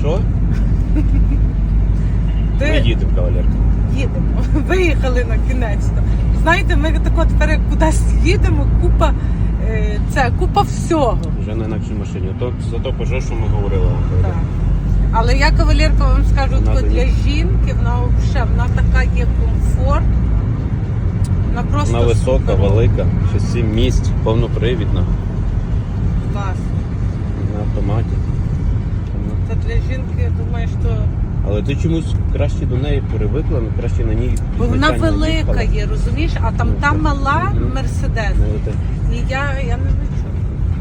Що? Ми Ти їдемо, кавалерка. їдемо. Виїхали на кінець. Знаєте, ми так от тепер кудись їдемо, купа е, це, купа всього. Вже на інакшій машині. То за то пожеж, що ми говорили вам. Так. кавалерка. Але я кавалерка вам скажу, тако для жінки вона вже вона така є комфорт. Вона просто Вона висока, супер. велика, ще сім місць, повнопривідна, Клас. на автоматі. Це для жінки, я думаю, що Але ти чомусь краще до неї привикла, ну краще на ній. бо вона велика їхала. є, розумієш, а там Ну, та мала Мгм. мерседес. Ну, от, І я, я не лечу.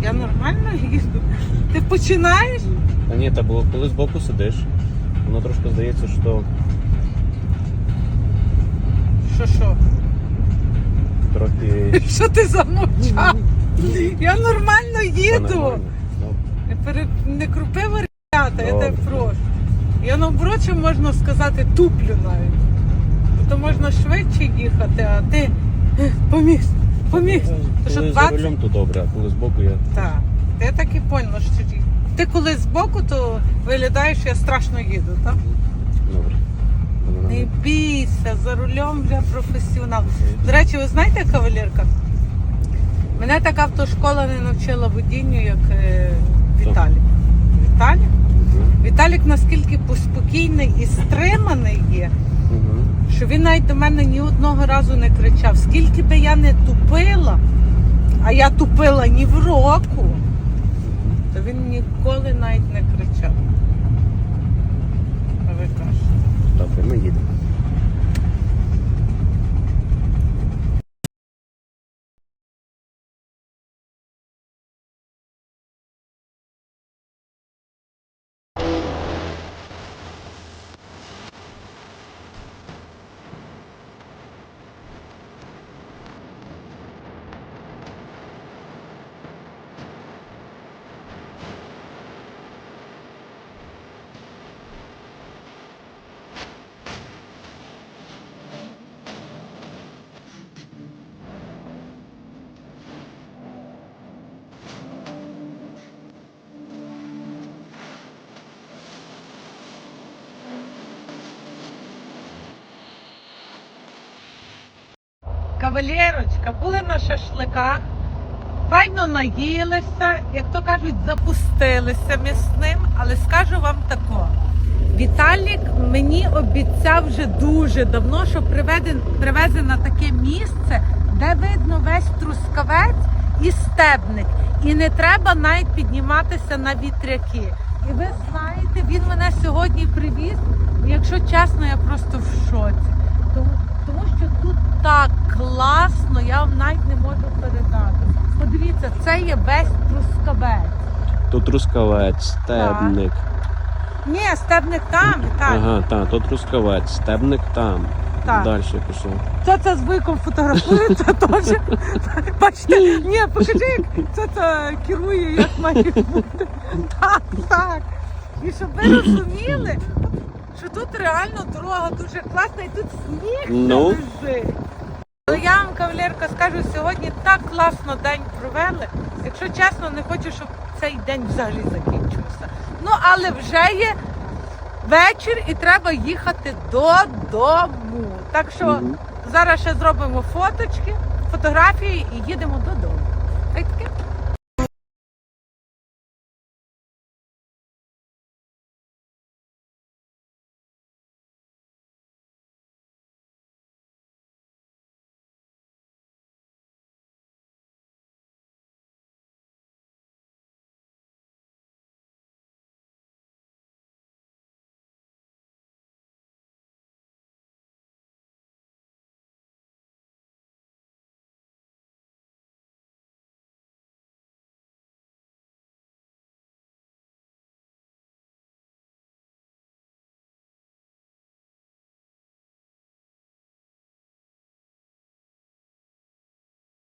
Я нормально їду. Ти починаєш? Та ні, та було, коли збоку сидиш, воно трошки здається, що Що що? трохи Що ти замовчав? Я нормально їду. нормально. Ну, Не, пере... не крупи варіата, я тебе прошу. Я наоборот, що можна сказати, туплю навіть. То можна швидше їхати, а ти е, поміг, поміг. То що Коли за 20... рулем, то добре, а коли збоку я. Так. Я так і поняла, що ти. Коли збоку, то виглядаєш, я страшно їду, так? Добре. Не бійся, за рулем вже професіонал. До речі, ви знаєте, кавалерка? Мене така автошкола не навчила водінню, як е, Хто? Віталік. Віталік? Наскільки спокійний і стриманий є, що він навіть до мене ні одного разу не кричав. Скільки би я не тупила, а я тупила ні в року, то він ніколи навіть не кричав. А ви кажете. Добре, ми їдемо. Кавалерочка, були на шашликах, файно наїлися, як то кажуть, запустилися м'ясним, але скажу вам тако. Віталік мені обіцяв вже дуже давно, що приведе, привезе на таке місце, де видно весь трускавець і стебник. І не треба навіть підніматися на вітряки. І ви знаєте, він мене сьогодні привіз. Якщо чесно, я просто в шоці. Тому, тому що тут так класно, я вам навіть не можу передати. Подивіться, це є весь трускавець. Тут трускавець, стебник. Ні, стебник там, Віталій. Ага, так, тут трускавець, стебник там. Так. Далі пішов. Це це з виком фотографується теж. Бачите, ні, покажи, як це це керує, як має бути. Так, так. І щоб ви розуміли, що тут реально дорога дуже класна і тут сніг Ну. лежить. Але я вам, кавалерка, скажу, сьогодні так класно день провели. Якщо чесно, не хочу, щоб цей день взагалі закінчився. Ну, але вже є вечір і треба їхати додому. Так що Мгм. зараз ще зробимо фоточки, фотографії і їдемо додому. Хай таке.